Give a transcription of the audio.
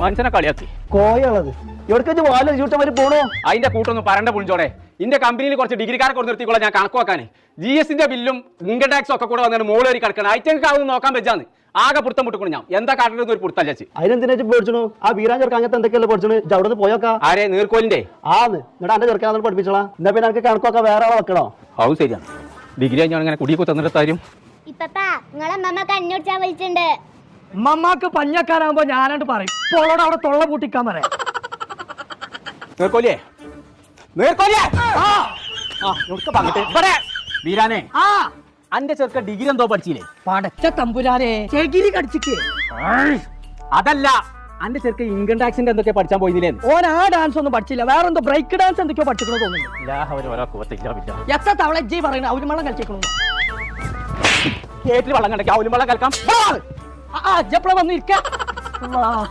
മനുഷ്യനെ കളിയാക്കി. കോയുള്ളത് എവിടേക്ക് വാല ചൂട്ടം പോണോ? അതിന്റെ കൂട്ടൊന്നും പറണ്ട പുളിഞ്ചോടെ. ഇന്റെ കമ്പനിയിൽ കുറച്ച് ഡിഗ്രിക്കാരെ കൊണ്ട് നിർത്തിക്കോളാം ഞാൻ കണക്ക് വെക്കാനേ ജി എസിന്റെ ബില്ലും ഇൻകം ടാക്സ് ഒക്കെ കൂടെ വന്നിട്ട് മോൾ കയറി കിടക്കണം. ഐറ്റങ്ങൾക്ക് അതൊന്നും നോക്കാൻ വെച്ചാന്ന് ആകെ പുറത്തം പൊട്ടിക്കണം ഞാൻ. എന്താ കാട്ടുന്ന ഒരു പുറത്തല്ല ചേച്ചി. അതിനെന്തിനാ പേടിച്ചണു? ആ വീരാൻ ചെറുക്കാൻ അങ്ങനത്തെ എന്തൊക്കെയല്ലേ പഠിച്ചു അവിടെ നിന്ന് പോയോക്കാ? ആരെ? നീർക്കോലിന്റെ? ആന്ന്. എന്നിട്ട് എന്റെ ചെറുക്കാൻ പഠിപ്പിച്ചോളാ. എന്നാ പിന്നെ എനിക്ക് കണക്കൊക്കെ വേറെ ആളെ വെക്കണോ? അത് ശരിയാണ്. ഡിഗ്രി ഞാൻ ഇങ്ങനെ കുടിയൊക്കെ തന്നിട്ട് കാര്യം ഇപ്പപ്പാ നിങ്ങളെ അമ്മമ്മ കണ്ണൂടിച്ചാൻ വിളിച്ചിട്ടുണ്ട്. ഉമ്മമാക്ക് പഞ്ഞക്കാരാകുമ്പോ ഞാനാണ്ട് പറയും. പോളോട് അവിടെ തൊള്ള പൂട്ടിക്കാൻ പറയാം. നീർക്കോലിയേ? നീർക്കോലിയേ? ആ. ആ ഇവിടുത്തെ പങ്കിട്ട് ഇവിടെ. വീരാനെ ആ. അന്റെ ചെറുക്ക ഡിഗ്രി എന്തോ പഠിച്ചില്ലേ? പടച്ച തമ്പുരാനെ ചെകിരി കടിച്ചിക്ക്. അതല്ല. അന്റെ ചെറുക്ക ഇൻകം ടാക്സിന്റെ എന്തൊക്കെ പഠിച്ചാൻ പോയില്ലേ ഓൻ ആ ഡാൻസ് ഒന്നും പഠിച്ചില്ല. വേറെ എന്തോ ബ്രേക്ക് ഡാൻസ് എന്തൊക്കെയോ പഠിച്ചിക്കണോ തോന്നുന്നു. എത്ര തവള ജി പറയുന്നത് അവർ മണം കളിച്ചിക്കണു കേട്ടിൽ വെള്ളം കണ്ടേ അവലും വെള്ളം കലക്കാം ആ ജപ്പള വന്നിരിക്ക